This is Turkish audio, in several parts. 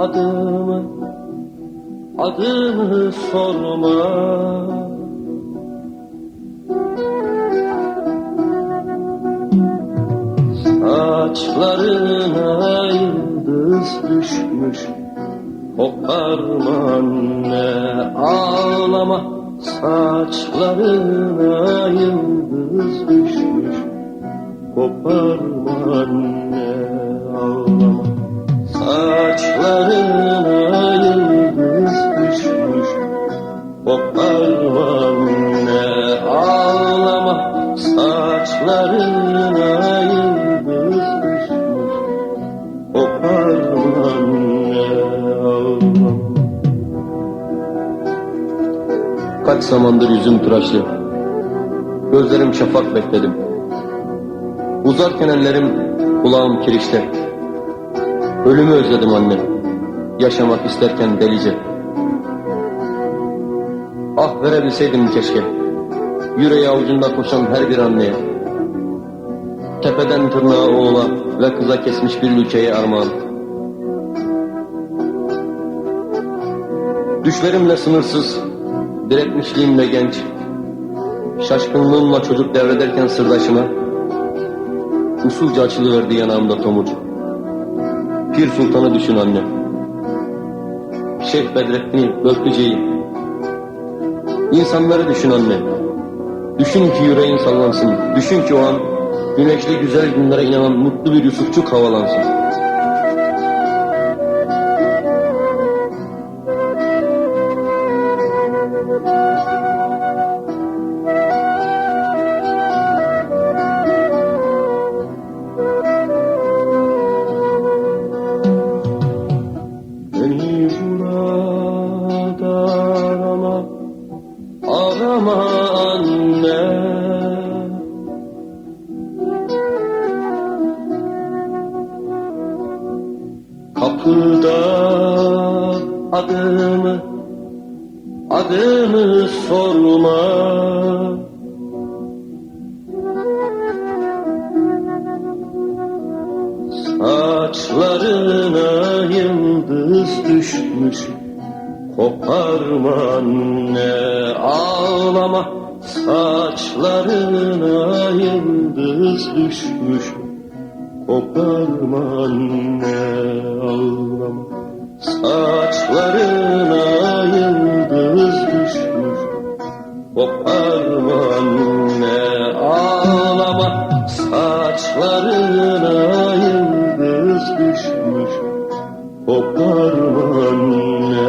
adımı Adımı sorma. Saçlarına yıldız düşmüş Koparma anne ağlama. Saçlarına yıldız düşmüş Koparma anne Saçlarına yıldız düşmüş. Koparma anne ağlama. Saçlarına yıldız düşmüş. Koparma anne ağlama. Kaç zamandır yüzüm tıraşlı Gözlerim şafak bekledim. Uzarken ellerim kulağım kirişte Ölümü özledim anne. Yaşamak isterken delice. Ah verebilseydim keşke. Yüreği avucunda koşan her bir anneye. Tepeden tırnağa oğula ve kıza kesmiş bir ülkeye armağan. Düşlerimle sınırsız Diretmişliğimle genç Şaşkınlığımla çocuk devrederken sırdaşıma Usulca açılıverdi yanağımda tomurcuk Pir Sultan'ı düşün anne. Şeyh Bedrettin'i, Börklüce'yi. İnsanları düşün anne. Düşün ki yüreğin sallansın. Düşün ki o an güneşli güzel günlere inanan mutlu bir Yusufçuk havalansın. Adımı sorma. Saçlarına yıldız düşmüş. Koparma anne ağlama. Saçlarına yıldız düşmüş. Koparma anne ağlama. Saçlarına yıldız Koparma anne ağlama? Saçlarına yıldız düşmüş. Koparma anne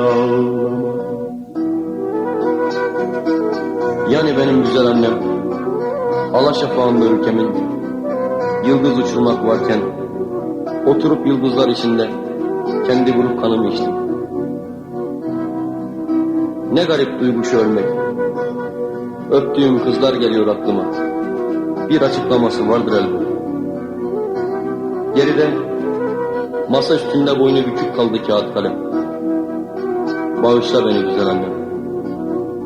ağlama? Yani benim güzel annem Alaşafağında ülkemin Yıldız uçurmak varken Oturup yıldızlar içinde Kendi vurup kanımı içtim. Ne garip duygu şu ölmek Öptüğüm kızlar geliyor aklıma. Bir açıklaması vardır elbet. Geride masa üstünde boynu bükük kaldı kağıt kalem. Bağışla beni güzel annem.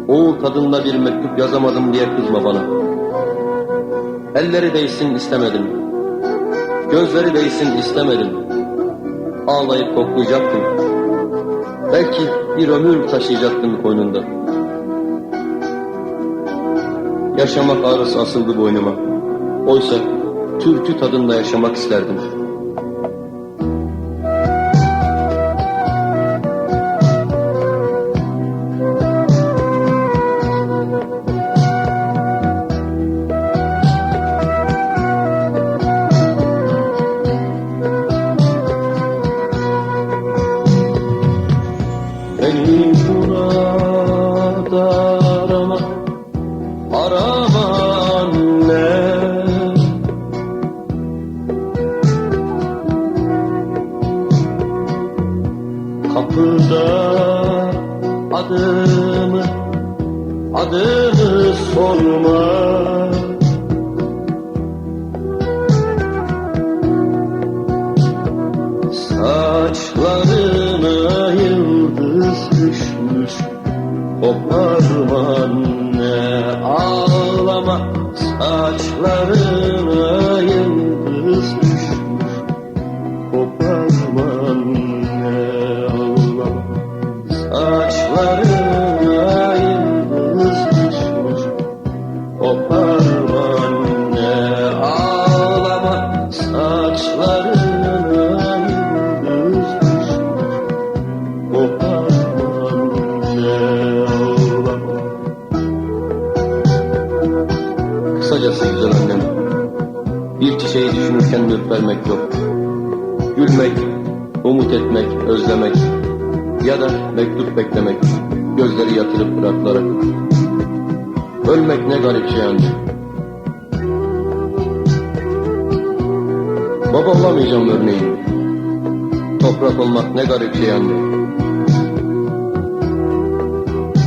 Oğul tadında bir mektup yazamadım diye kızma bana. Elleri değsin istemedim. Gözleri değsin istemedim. Ağlayıp koklayacaktım. Belki bir ömür taşıyacaktım koynunda. Yaşamak ağrısı asıldı boynuma. Oysa türkü tadında yaşamak isterdim. Arama Kapıda adımı Adımı sorma. Saçlarına yıldız düşmüş Koparma anne Ağlama saçlarına yıldız düşmüş. Koparma anne ağlama saçlarına yıldız düşmüş. Koparma düşünürken ürpermek yok. Gülmek, umut etmek, özlemek Ya da mektup beklemek Gözleri yatırıp bırakılarak. Ölmek ne garip şey anne. Baba olamayacağım örneğin. Toprak olmak ne garip şey anne.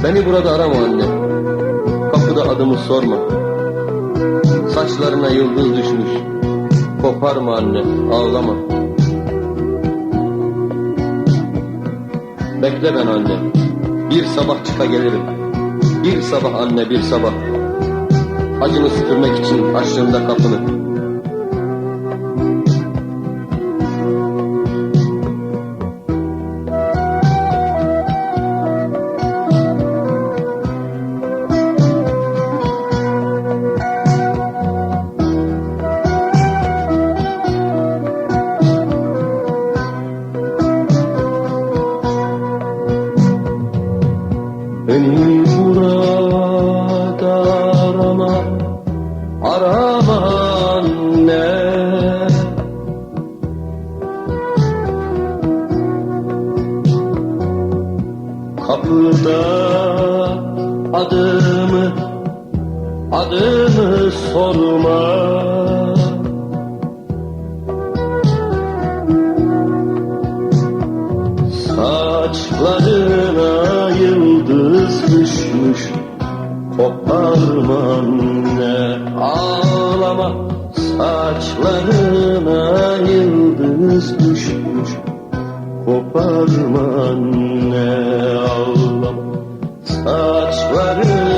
Beni burada arama anne. Kapıda adımı sorma. Saçlarına yıldız düşmüş Koparma anne ağlama. Bekle ben anne. Bir sabah çıka gelirim. Bir sabah anne bir sabah. Acını süpürmek için açtığımda kapını Anne Kapıda adımı Adımı sorma. Saçlarına yıldız düşmüş Koparma anne ağlama Saçlarına yıldız düşmüş. Koparma anne ağlama. Saçlarına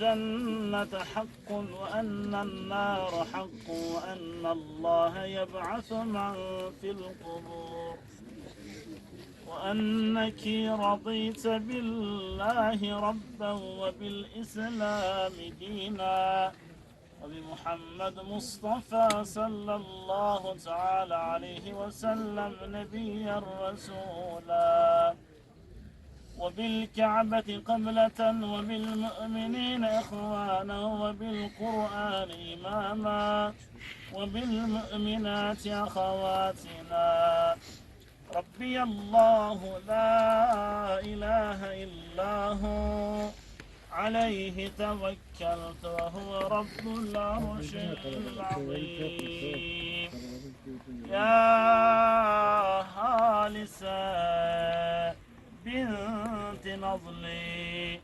الجنة حق وأن النار حق وأن الله يبعث من في القبور وأنك رضيت بالله ربا وبالإسلام دينا وبمحمد مصطفى صلى الله تعالى عليه وسلم نبيا رسولا وبالكعبة قبلة وبالمؤمنين إخوانا وبالقرآن إماما وبالمؤمنات أخواتنا. ربي الله لا إله إلا هو. عليه توكلت وهو رب العرش العظيم. يا هالسة نضلي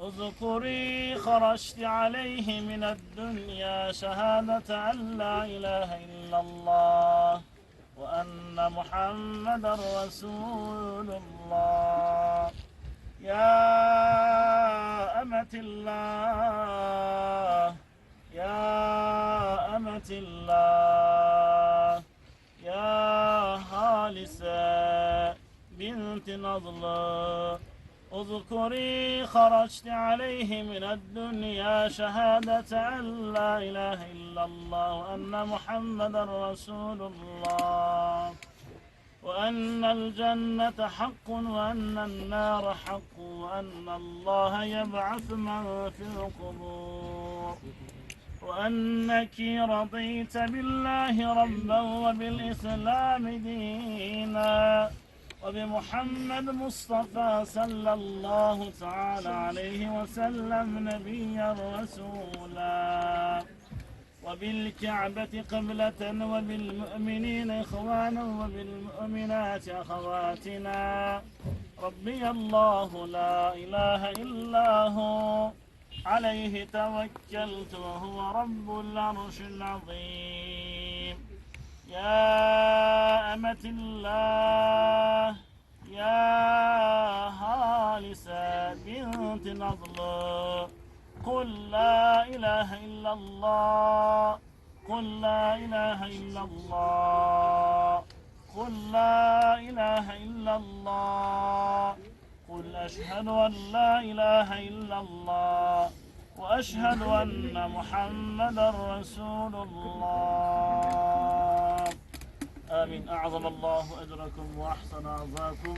اذكري خرجت عليه من الدنيا شهادة أن لا إله إلا الله وأن محمدا رسول الله. يا أمة الله يا أمة الله يا هالسة بنت نضلة. اذكري خرجت عليه من الدنيا شهادة أن لا إله إلا الله وأن محمدا رسول الله وأن الجنة حق وأن النار حق وأن الله يبعث من في القبور وأنك رضيت بالله ربا وبالإسلام دينا وبمحمد مصطفى صلى الله تعالى عليه وسلم نبيا رسولا وبالكعبة قبلة وبالمؤمنين إخوانا وبالمؤمنات أخواتنا. ربي الله لا إله إلا هو. عليه توكلت وهو رب العرش العظيم. يا أمة الله. نضل قل لا إله إلا الله. قل لا إله إلا الله. قل لا إله إلا الله. قل أشهد أن لا إله إلا الله. وأشهد أن محمدا رسول الله. آمين. أعظم الله أجركم وأحسن عزاكم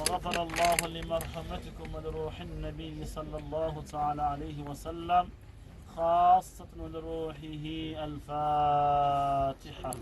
وغفر الله لمرحمتكم ولروح النبي صلى الله تعالى عليه وسلم خاصة ولروحه الفاتحة.